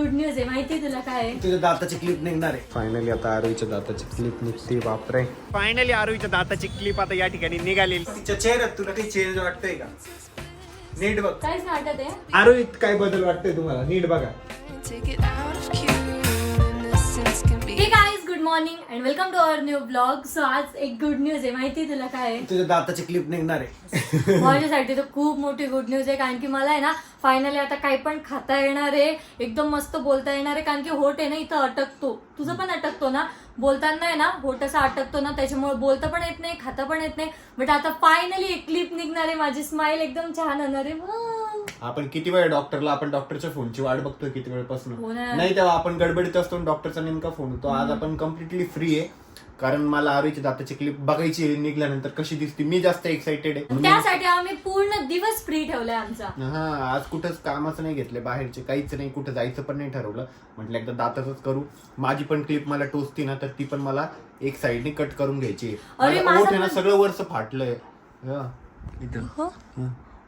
Good news आहे. माहिती तुला काय आहे? तुझ्या दाताची क्लिप निघणार आहे. फायनली आता आरोहीच्या दाताची क्लिप निघते बापरे. फायनली आरोहीच्या दाताची क्लिप आता या ठिकाणी निघालेली. तिच्या चेहऱ्यात तुला काही चेंज वाटतंय का? नीट बघ. काहीच वाटत आहे. आरोहीत काय बदल वाटतंय तुम्हाला? नीट बघा. Morning and welcome to our new blog so आज एक गुड न्यूज आहे. माहिती तुला काय आहे? तुझ्या दाताची क्लिप निघणार आहे. माझ्यासाठी तर खूप मोठी गुड न्यूज आहे कारण की मला आहे ना फायनली आता काही पण खाता येणार आहे. एकदम मस्त बोलता येणार आहे कारण की होट आहे ना इथं अटकतो. तुझं पण अटकतो ना? बोलताना आहे ना होट असा अटकतो ना त्याच्यामुळे बोलता पण येत नाही खाता पण येत नाही. बट आता फायनली एक क्लिप निघणार आहे माझी स्माइल एकदम छान होणार आहे. आपण किती वेळ डॉक्टरला आपण डॉक्टरच्या फोनची वाट बघतोय किती हो वेळपासून ना. नाही तेव्हा आपण गडबडीत असतो डॉक्टरचा नेमका फोन होतो. आज आपण कम्प्लिटली फ्री आहे. कारण मला आरोहीच्या दाताची क्लिप बघायची निघल्यानंतर कशी दिसते मी जास्त एक्साइटेड आहे. त्यासाठी आम्ही पूर्ण दिवस फ्री ठेवलाय आमचा. हा आज कुठंच कामच नाही घेतले बाहेरचे काहीच नाही कुठं जायचं पण नाही ठरवलं. म्हटलं एकदा दाताच करू. माझी पण क्लिप मला टोचती ना तर ती पण मला एक साईडने कट करून घ्यायची आहे. अरे, माझं ना पण- सगळं वरच फाटलंय. हा, इथं.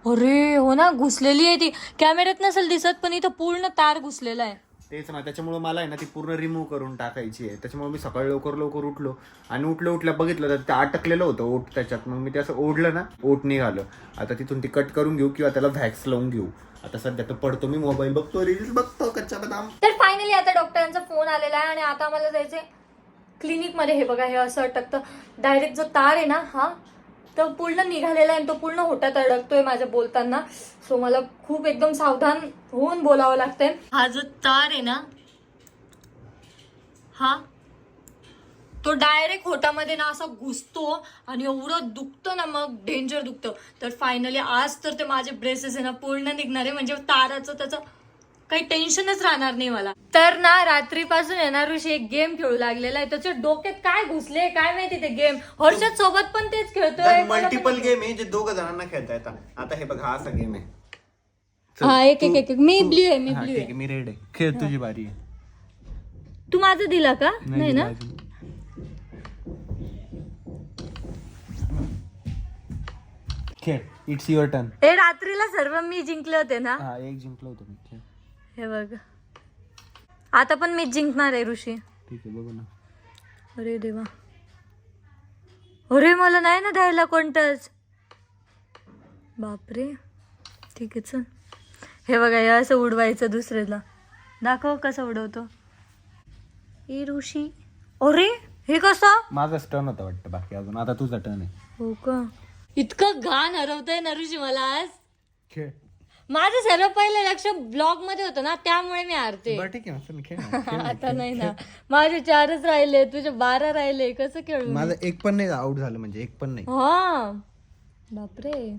अरे हो ना घुसलेली आहे ती. कॅमेऱ्यात नसेल दिसत पण इथं पूर्ण तार घुसलेला आहे. तेच ना त्याच्यामुळे मला आहे ना ती पूर्ण रिमूव्ह करून टाकायची आहे. त्याच्यामुळे मी सकाळी लवकर लवकर उठलो आणि उठलं उठल्या बघितलं तर ते अटकलेलं होतं ओठ त्याच्यात. मग मी ते असं ओढलं ना ओठ निघालं. आता तिथून ती कट करून घेऊ किंवा त्याला व्हॅक्स लावून घेऊ. आता सध्या तर पडतो मी मोबाईल बघतो रील्स बघतो कच्चा बदाम. तर फायनली आता डॉक्टरांचा फोन आलेला आहे आणि आता मला जायचंय क्लिनिकमध्ये हे बघा हे असं अटकतं. डायरेक्ट जो तार आहे ना हा तर पूर्ण निघालेला आहे आणि तो पूर्ण होटात अडकतोय माझ्या बोलताना. सो मला खूप एकदम सावधान होऊन बोलावं लागतंय. हा जो तार आहे ना हा तो डायरेक्ट होटामध्ये ना असा घुसतो आणि एवढं दुखतं ना मग डेंजर दुखतं. तर फायनली आज तर ते माझे ब्रेसेस आहे ना पूर्ण निघणार. आहे म्हणजे ताराचं त्याचं काही टेन्शनच राहणार नाही मला. तर ना रात्रीपासून येणार ऋषी एक गेम खेळू लागलेला आहे. त्याच्या डोक्यात काय घुसले काय माहिती ते गेम हर्षद सोबत पण तेच खेळतोय. मल्टिपल गेम आहे जे दोघं जणांना खेळता येतात. आता हे बघा हा असा गेम आहे. हा एक एक एक. मी ब्ल्यू आहे मी हा, ब्ल्यू ठीक आहे. आहे मी रेड आहे. खेळ तुझी बारी आहे. तू माझं दिला का? नाही ना? खेळ इट्स युअर टर्न ए रात्रीला सर्व मी जिंकले होते ना? हा एक जिंकलो होतो मी खेळ. हे बघ. आता पण मीच जिंकणार आहे ऋषी. ठीक आहे बघू ना. अरे देवा. अरे मला नाही ना द्यायला कोणतंच बापरे. ठीक आहे चल. हे बघा हे असं उडवायचं दुसऱ्याला. दाखव कसं उडवतो. ए ऋषी. अरे हे कसं? माझाच टर्न होता वाटतं बाकी अजून. आता तुझा टर्न आहे. हो का? इतकं घाण हरवतंय ना ऋषी मला आज. खेळ. माझं सर्व पहिलं लक्ष ब्लॉगमध्ये होतं ना त्यामुळे मी हारते. बरं ठीक आहे ना चल खेळ ना. आता नाही ना. माझे चारच राहिले तुझे बारा राहिले कसं खेळू? माझं एक पण नाही आउट झालं म्हणजे एक पण नाही. हा. बापरे.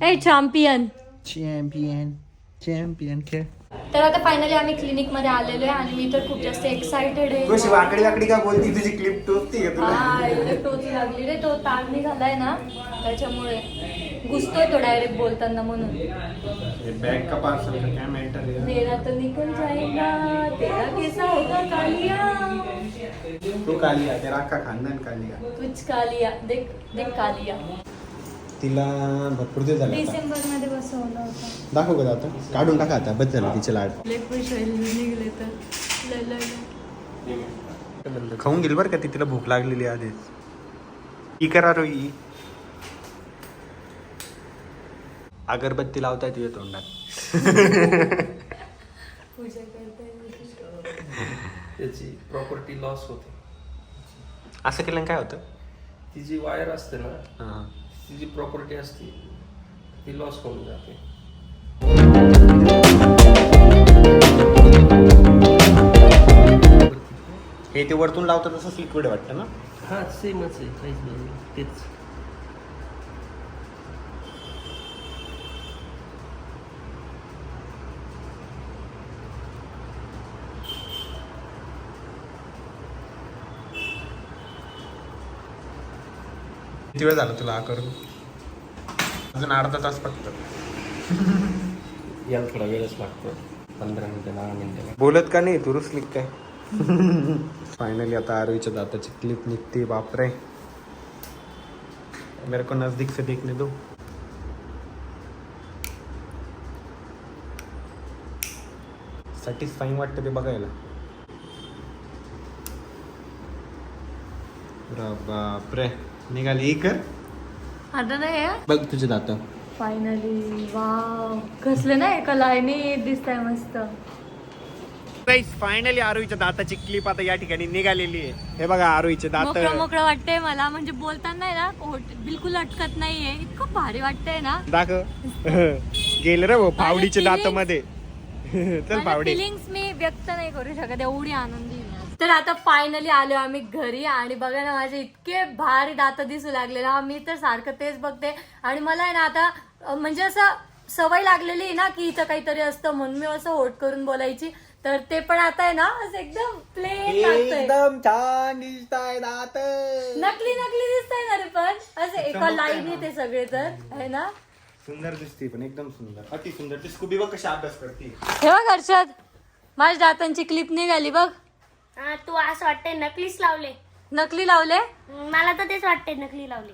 ए चॅम्पियन चॅम्पियन चॅम्पियन खेळ. तर आता फायनली आम्ही क्लिनिकमध्ये आलेलो आहे आणि मी तर खूप जास्त एक्साइटेड आहे. कशी वाकडी वाकडी का बोलती तुझी क्लिप टोचती का तुला? हा टोच लागली रे तो ताण निघालाय ना त्याच्यामुळे घुसतोय तो डायरेक्ट बोलताना म्हणून. बॅग का पार्सल का क्या मैटर है मेरा तो निकल जाएगा तेरा कैसा होगा कालिया? तो कालिया तेरा अख्खा खानदान कालिया. कुछ कालिया देख देख कालिया. तिला भरपूर दिवस झाले आता. डिसेंबरमध्ये बसवला होता. दाखव का आता. काढून टाका आता. बस झालं तिचे लाड. लय खुश होईल निघले तर लय लय. लय. खाऊन गेल बरं का ती. तिला भूक लागलेली आहे आधीच. ई करा रो ई अगरबत्ती लावताय तुझ्या तोंडात. पूजा करताय त्याची प्रॉपर्टी लॉस होते. असं केलं काय होतं? ती जी वायर असते ना हां. ती जी प्रॉपर्टी असते ती लॉस होऊन जाते. हे ते वरतून लावतं तसंच लिक्विड वाटतं ना? हा सेमच आहे काहीच नाही तेच. किती वेळ झाला तुला हा करून अजून अर्धा तास फक्त. याला थोडा वेळच लागतो. पंधरा मिनटं दहा मिनटं बोलत का नाही? लिख काय फायनली आता आरोहीच्या दाताची क्लिप निघते. बापरे. मेरे को नजदीक से देखने दो. सॅटिस्फाईंग वाटतं ते बघायला. बापरे. निघाली कर आता नाही बघ तुझे दात. फायनली वाव कसले ना एका लाईनी दिसत आहे मस्त फायनली आरोहीच्या दाताची क्लिप आता या ठिकाणी निघालेली आहे. हे बघा आरोहीचे दात. मोकळं मोकळं वाटतंय मला. म्हणजे बोलताना आहे ना बिलकुल अटकत नाहीये. इतकं भारी वाटतंय ना. दाखव. गेले रे भाऊ फावडीचे दात मध्ये चल फावडी फिलिंग्स मी व्यक्त नाही करू शकत. एवढी आनंदी. तर आता फायनली आलो आम्ही घरी आणि बघा ना माझे इतके भारी दात दिसू लागले ना. मी तर सारखं तेच बघते. आणि मला आहे ना आता म्हणजे असं सवय लागलेली आहे ना की इथं काहीतरी असतं म्हणून मी असं होट करून बोलायची. तर ते पण आता आहे ना असं एकदम प्लेन लागतंय एकदम छान दिसताय दात. नकली नकली दिसतंय ना रे पण. असं एका लाईन येते सगळे तर आहे ना? सुंदर दिसते पण एकदम सुंदर. अति सुंदर. ती स्कूबी बघ कशी अभ्यास करते. हे बघ हर्षद माझ्या दातांची क्लिप निघाली बघ. हा, तू असं वाटतंय नकलीच लावले. नकली लावले? मला तर तेच वाटतंय नकली लावले.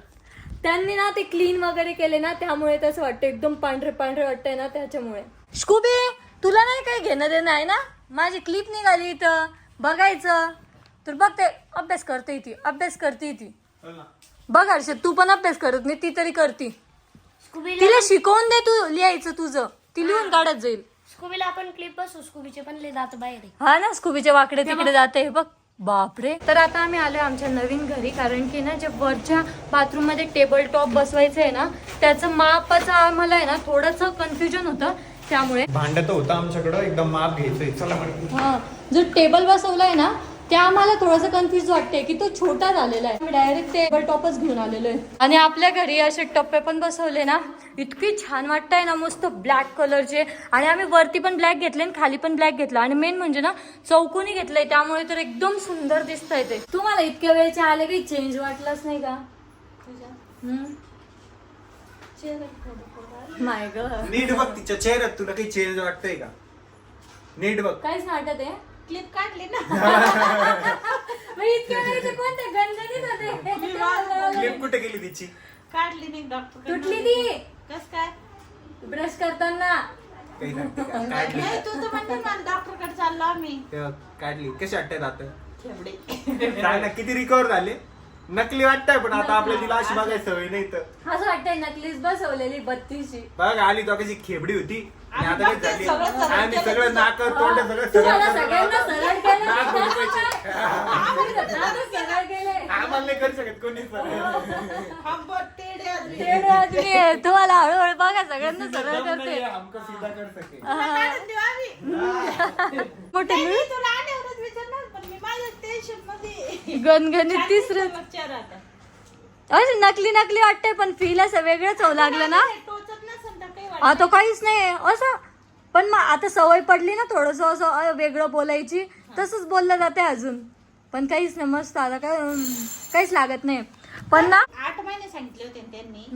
त्यांनी ना ते क्लीन वगैरे केले ना त्यामुळे तसं वाटतं एकदम पांढरे पांढरे वाटतंय ना त्याच्यामुळे. स्कूबी तुला नाही काही घेणं देणं आहे ना? माझी क्लिप निघाली इथं. बघायचं. तर बघ ते अभ्यास करते ती अभ्यास करते ती. बघ हर्षद तू पण अभ्यास करत नाही ती तरी करती. स्कूबीला तिला शिकवून दे तू लिहायचं तुझं. ती लिहून काढत जाईल. स्कूबीला आपण क्लिप बसू स्कूबीचे पण ले जात बाहेर आहे. हा ना स्कूबीचे वाकडे तिकडे जाते हे बघ बापरे. तर आता आम्ही आलोय आमच्या नवीन घरी कारण की ना जे वरच्या बाथरूममध्ये टेबल टॉप बसवायचं आहे ना त्याचं मापाचं आम्हाला आहे ना थोडस कन्फ्युजन होतं. त्यामुळे भांडत होतं आमच्याकडं एकदम माप घ्यायचंय. चला म्हणे हा जो टेबल बसवलाय ना ते आम्हाला थोडंसं कन्फ्युज वाटते की तो छोटा झालेला आहे. डायरेक्ट टेबल टॉपच घेऊन आलेलो आहे. आणि आपल्या घरी असे टप्पे पण बसवले ना इतकी छान वाटतंय ना मस्त ब्लॅक कलरचे आणि आम्ही वरती पण ब्लॅक घेतले आणि खाली पण ब्लॅक घेतला. आणि मेन म्हणजे ना चौकोनी घेतलंय. त्यामुळे तर एकदम सुंदर दिसतंय ते. तुम्हाला इतक्या वेळचे आले काही चेंज वाटलाच नाही का? माय नीट बघ तिच्या चेहऱ्यात तुला काही चेंज वाटतंय का? नीट बघ. काहीच वाटत आहे. क्लिप काढली ना. मग इतक्या वेळेचे कोणते गणगणित होते? क्लिप कुठे गेली तिची? काढली नाही डॉक्टर तुटली ती. कस काय? ब्रश करताना. काही? काढली. नाही तू तर म्हणते मला डॉक्टरकडे चाललो आम्ही. तेव्हा काढली. कशी वाटते दात खेबडे काय ना किती रिकवर झाले? नकली वाटतंय पण आता आपल्या तिला अशी बघायची सवय नाही तर असं वाटतंय नकलीच बसवलेली बत्तीसची बघ आली तो कशी खेबडी होती आणि आता आम्ही काय झाली बघते सगळं आम्ही नाक तोंड सगळं तुम्हाला सरळ सगळ्यांना सरळ केलं नाक भरपायचे. नाकच सरळ केलंय. आम्हाला नाही करू शकत कोणीच सरळ. आंबट तेडे आदमी. तेवढं आदमी आहे. तुम्हाला हळूहळू बघा सगळ्यांना सरळ करते नाही, हमको सीधा कर सके काढून देऊ आम्ही. मोठे नाही, मी तुला आल्यावरच विचारणार पण मी माझ्या टेन्शनमध्ये गणगणित तिसरं. अरे नकली नकली वाटतंय पण फील असं वेगळंच होऊ लागलं ना. वाटत. आता काहीच नाही असं. पण मग आता सवय पडली ना थोडस असं वेगळं बोलायची. तसंच बोललं जाते अजून. पण काहीच नाही मस्त आता काय काहीच लागत नाही. पण ना आठ महिने सांगितले होते त्यांनी.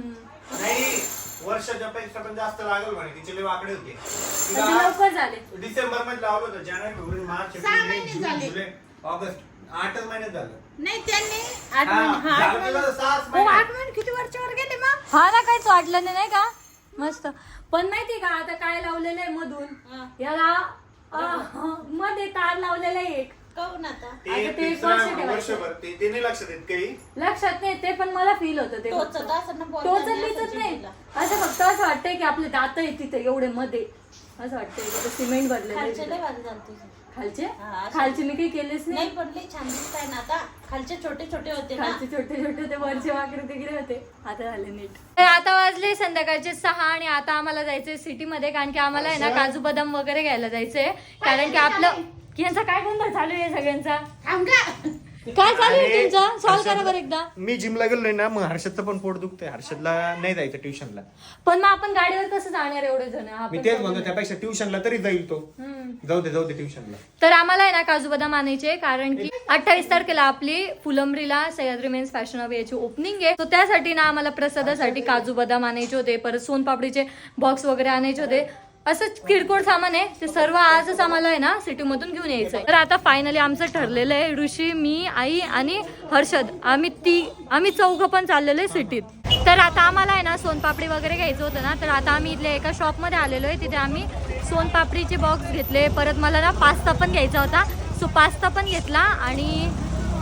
नाही वर्षाच्या पेक्षा पण जास्त लागल म्हणे तिचे लय वाकडे होते. कधी तिला लवकर झाले. डिसेंबरमध्ये लावलं होतं जानेवारी फेब्रुवारी मार्च सहा एप्रिल मे महिने जून झाले. जुलै ऑगस्ट. आठच महिन्यात झालं. नाही त्यांनी आठ हा, महिने हा आठ झालं महिने तुला सहाच हो, महिने. आठ महिने किती वरच्यावर गेले मग? हा ना काहीच वाटलं नाही नाही का? मस्त. पण माहिती का आता काय लावलेलं आहे मधून. याला अं, मध्ये तार लावलेला आहे एक. कहून आता? ते आता ते fix वर्ष आहे, ठेवायचं. वर्षभर ते ते नाही लक्षात येत काही? लक्षात नाही ते पण मला फील होतं ते. टोचत असं ना टोचत बोलताना बिचत असं नाही. जिभेला. असं फक्त असं वाटतंय की आपले दात आहे तिथे एवढे मध्ये. असं वाटतंय सिमेंट खालचे भरलेले लय भारी झाले तुझे. खालचे? हा. खालचे मी काही केलेच नाही? नाही पण लय छान दिसताय ना आता. खालचे छोटे छोटे होते ना. खालचे छोटे छोटे ते वरचे वाकडे तिकडे होते. आता झाले नीट. तर आता वाजले संध्याकाळचे सहा आणि आता आम्हाला जायचंय सिटी मध्ये कारण की आम्हाला आहे ना काजू बदाम वगैरे घ्यायला जायचंय. कारण की आपलं की यांचा काय गोंधळ चालू आहे सगळ्यांचा? थांब का काय चालू आहे तुमचा? सॉल्व करा बरं एकदा. मी जिमला गेलोय ना मग हर्षदचं पण पोट दुखतंय. हर्षदला नाही जायचं ट्युशनला. पण मग आपण गाडीवर कसं जाणार एवढे जण? मी आपण तेच म्हणतो त्यापेक्षा ट्युशनला तरी जाईल तो. हम्म. जाऊ दे जाऊ दे ट्युशनला. तर आम्हाला आहे ना काजू बदाम आणायचे कारण की अठ्ठावीस तारखेला आपली फुलंब्रीला सह्याद्री मेन्स फॅशन हब याची ओपनिंग आहे. तर त्यासाठी ना आम्हाला प्रसादासाठी काजू बदाम आणायचे होते परत सोनपापडीचे बॉक्स वगैरे आणायचे होते. असं किरकोळ सामान आहे ते सर्व आजच आम्हाला आहे ना सिटी मधून घेऊन आहे तर आता फायनली आमचं ठरलेलं आहे ऋषी मी आई आणि हर्षद. आम्ही ती आम्ही चौघं पण चाललेलो आहे सिटीत. तर आता आम्हाला आहे ना सोनपापडी वगैरे घ्यायचं होतं ना तर आता आम्ही इथल्या एका शॉपमध्ये आलेलो आहे तिथे आम्ही सोनपापडीचे बॉक्स घेतले. परत मला ना पास्ता पण घ्यायचा होता. सो पास्ता पण घेतला आणि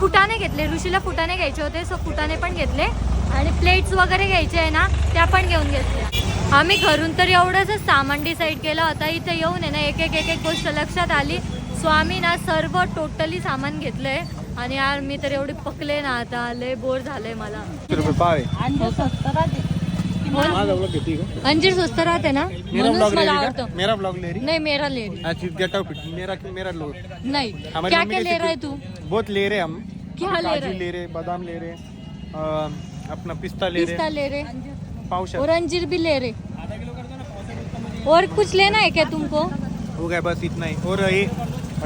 फुटाने घेतले. ऋषीला फुटाने घ्यायचे होते सो फुटाने पण घेतले. आणि प्लेट्स वगैरे घ्यायचे आहे ना त्या पण घेऊन घेतल्या. आम्ही घरून तर एवढंच सामान डिसाईड केलं. होता इथे येऊन आहे ना एक एक एक एक गोष्ट लक्षात आली. सो आम्ही ना सर्व टोटली सामान घेतलंय. आणि यार मी तर एवढी पकले ना आता. लय बोर झालंय मला. आहे? अंजीर स्वस्त राहते. ना? म्हणूनच मला आवडतं? मेरा ब्लॉग ले रही नहीं मेरा ले रही अच्छा गेट आउट मेरा मेरा लो नहीं. हमारी क्या क्या ले रहा है तू? बहुत ले रहे हम. क्या ले रहा? है ले रहे बादाम ले रहे अपना पिस्ता ले पिस्ता रहे ले रहे। पावशा और अंजीर भी ले रहे। और कुछ लेना है क्या तुमको? हो गया बस इतना ही। और ये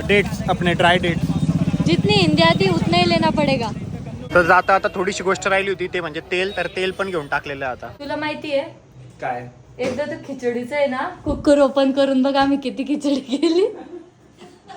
डेट्स अपने ड्राई डेट्स जितनी हिंदी आती उतना ही लेना पडेगा। तर जाता आता थोडीशी गोष्ट राहिली होती ते म्हणजे तेल तर तेल पण घेऊन टाकलेलं आहे आता. तुला माहिती आहे? काय? एकदा तर खिचडीचं आहे ना? कुकर ओपन करून बघ आम्ही किती खिचडी केली.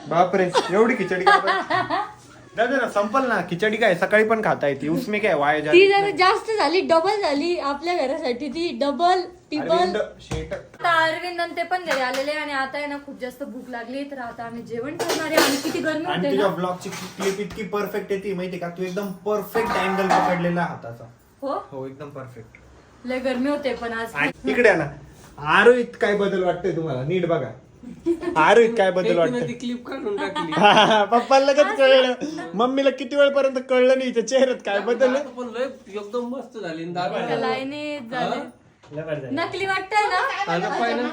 बापरे एवढी खिचडी काय ना संपल ना. खिचडी काय सकाळी पण खाता येते. उसमे काय वाया ती जाते जरा जास्त झाली डबल झाली आपल्या घरासाठी ती. डबल टिबल अरविंद शेट. आता अरविंद आणि ते पण घरी आलेले आणि आता आहे ना खूप जास्त भूक लागली तर आता आम्ही जेवण करणार आहे. आणि किती गरमी आणि होते तुझ्या ना. ब्लॉगची क्लिप इतकी परफेक्ट येते माहिती का? तू एकदम परफेक्ट अँगल पकडलेला आहे हाताचा. हो? हो एकदम परफेक्ट लय गरमी होते पण आज. आणि इकडे आहे ना आरोहित काय बदल वाटतोय तुम्हाला? नीट बघा. आरोहित काय बदल तिने वाटतंय ती क्लिप काढून टाकली. पप्पाला लगेच कळलं. मम्मीला किती वेळपर्यंत कळलं नाही हिच्या चेहऱ्यात काय बदल? आता पण लय एकदम मस्त झाली आणि दादा लाईनी झाले. नकली वाटतंय ना? आता पाहिलं?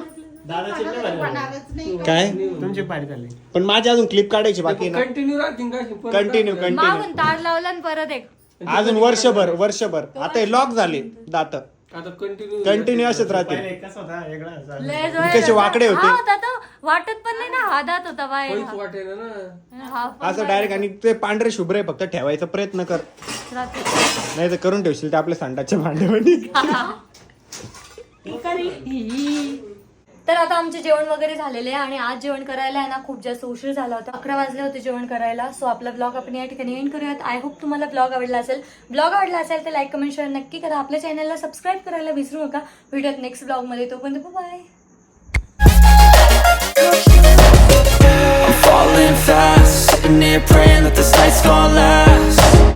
होणारच नाही काय? तुमची पारी झाली. पण माझी अजून क्लिप काढायची बाकी आहे ना. कंटिन्यू राहतील का अशी? परत कंटिन्यू कंटिन्यू मागून तार लावला आणि परत एक. अजून वर्षभर वर्षभर. आता हे लॉक झाले दात. आता कंटिन्यू कंटिन्यू असेच राहतील. लय जोरात कसे वाकडे होते? हा, होता तो. वाटत पण नाही ना. हातात होता बाहेर. काहीच वाटेल ना. हा असं डायरेक्ट आणि ते पांढरे शुभ्र आहे फक्त. ठेवायचा प्रयत्न कर. राहते. नाही तर करून ठेवशील ते आपल्या सांडाच्या भांड्यामध्ये तर आता आमचे जेवण वगैरे झालेले आहे आणि आज जेवण करायला आहे ना खूप जास्त उशीर झाला होता. अकरा वाजले होते जेवण करायला सो आपला ब्लॉग आपण या ठिकाणी एंड करूयात. आय होप तुम्हाला ब्लॉग आवडला असेल. ब्लॉग आवडला असेल तर लाईक कमेंट शेअर नक्की करा. आपल्या चॅनलला सबस्क्राईब करायला विसरू नका. व्हिडिओत नेक्स्ट ब्लॉगमध्ये तोपर्यंत bye I'm falling fast, sitting here praying that this night's gonna last.